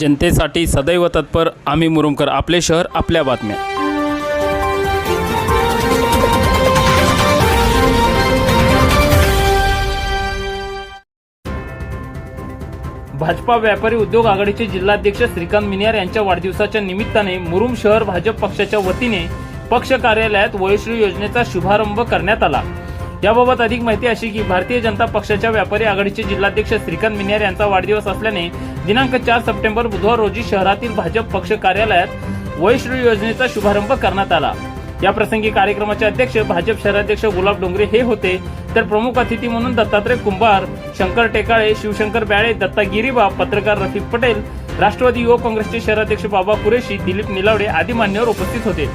जनतेसाठी सदैव तत्पर आम्ही मुरुमकर आपले शहर आपल्या बातम्या. भाजपा व्यापारी उद्योग आघाडीचे जिल्हाध्यक्ष श्रीकांत मिनियार यांच्या वाढदिवसाच्या निमित्ताने मुरुम शहर भाजप पक्षाच्या वतीने पक्ष कार्यालयात वयोश्री योजनेचा शुभारंभ करण्यात आला. याबाबत अधिक माहिती अशी की भारतीय जनता पक्षाच्या व्यापारी आघाडीचे जिल्हाध्यक्ष श्रीकांत मिनियार यांचा वाढदिवस असल्याने दिनांक चार सप्टेंबर बुधवार रोजी शहरातील भाजप पक्ष कार्यालयात वैश्री योजनेचा शुभारंभ करण्यात आला. या प्रसंगी कार्यक्रमाचे अध्यक्ष भाजप शहराध्यक्ष गुलाब डोंगरे हे होते. तर प्रमुख अतिथी म्हणून दत्तात्रय कुंभार शंकर टेकाळे शिवशंकर ब्याळे दत्ता गिरीबा पत्रकार रफिक पटेल राष्ट्रवादी युवक काँग्रेसचे शहराध्यक्ष बाबा कुरेशी दिलीप निलावडे आदी मान्यवर उपस्थित होते.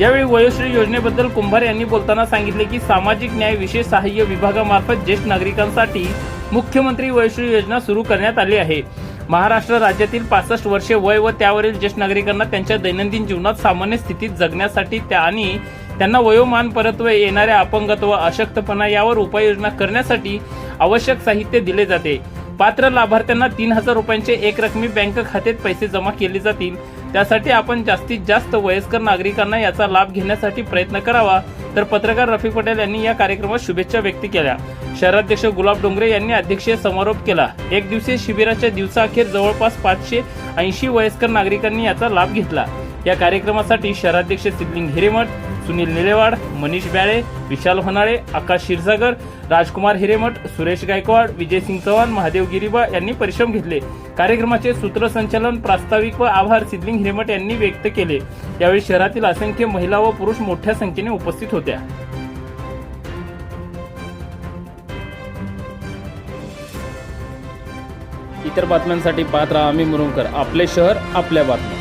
यावेळी वयोश्री योजनेबद्दल कुंभार यांनी बोलताना सांगितले की सामाजिक न्याय विशेष सहाय्य विभागामार्फत ज्येष्ठ नागरिकांसाठी मुख्यमंत्री वयोश्री योजना सुरू करण्यात आली आहे. महाराष्ट्र राज्यातील पासष्ट वर्षे वय व त्यावरील ज्येष्ठ नागरिकांना त्यांच्या दैनंदिन जीवनात सामान्य स्थितीत जगण्यासाठी त्या आणि त्यांना वयोमान परत्व येणाऱ्या अपंगत्व अशक्तपणा यावर उपाययोजना करण्यासाठी आवश्यक साहित्य दिले जाते. पात्र लाभार्थ्यांना तीन हजार रुपयांचे एक रकमी बँक खात्यात पैसे जमा केले जातील. त्यासाठी आपण जास्तीत जास्त वयस्कर नागरिकांना याचा लाभ घेण्यासाठी प्रयत्न करावा तर पत्रकार रफिक पटेल यांनी या कार्यक्रमात शुभेच्छा व्यक्त केल्या. शहराध्यक्ष गुलाब डोंगरे यांनी अध्यक्षीय समारोप केला. एक दिवसीय शिबिराच्या दिवसाअखेर जवळपास पाचशे ऐंशी वयस्कर नागरिकांनी याचा लाभ घेतला. या कार्यक्रमासाठी शहराध्यक्ष सिद्धलिंग हिरेमठ सुनील निलेवाड मनीष ब्याळे विशाल होनाळे आकाश क्षीरसागर राजकुमार हिरेमठ सुरेश गायकवाड विजयसिंग चव्हाण महादेव गिरीबा यांनी परिश्रम घेतले. कार्यक्रमाचे सूत्रसंचालन प्रास्ताविक व आभार सिद्धलिंग हिरेमठ यांनी व्यक्त केले. यावेळी शहरातील असंख्य महिला व पुरुष मोठ्या संख्येने उपस्थित होत्या. इतर बातम्यांसाठी पाहत राहा आम्ही मुरुमकर. आपले शहर आपल्या बातम्या.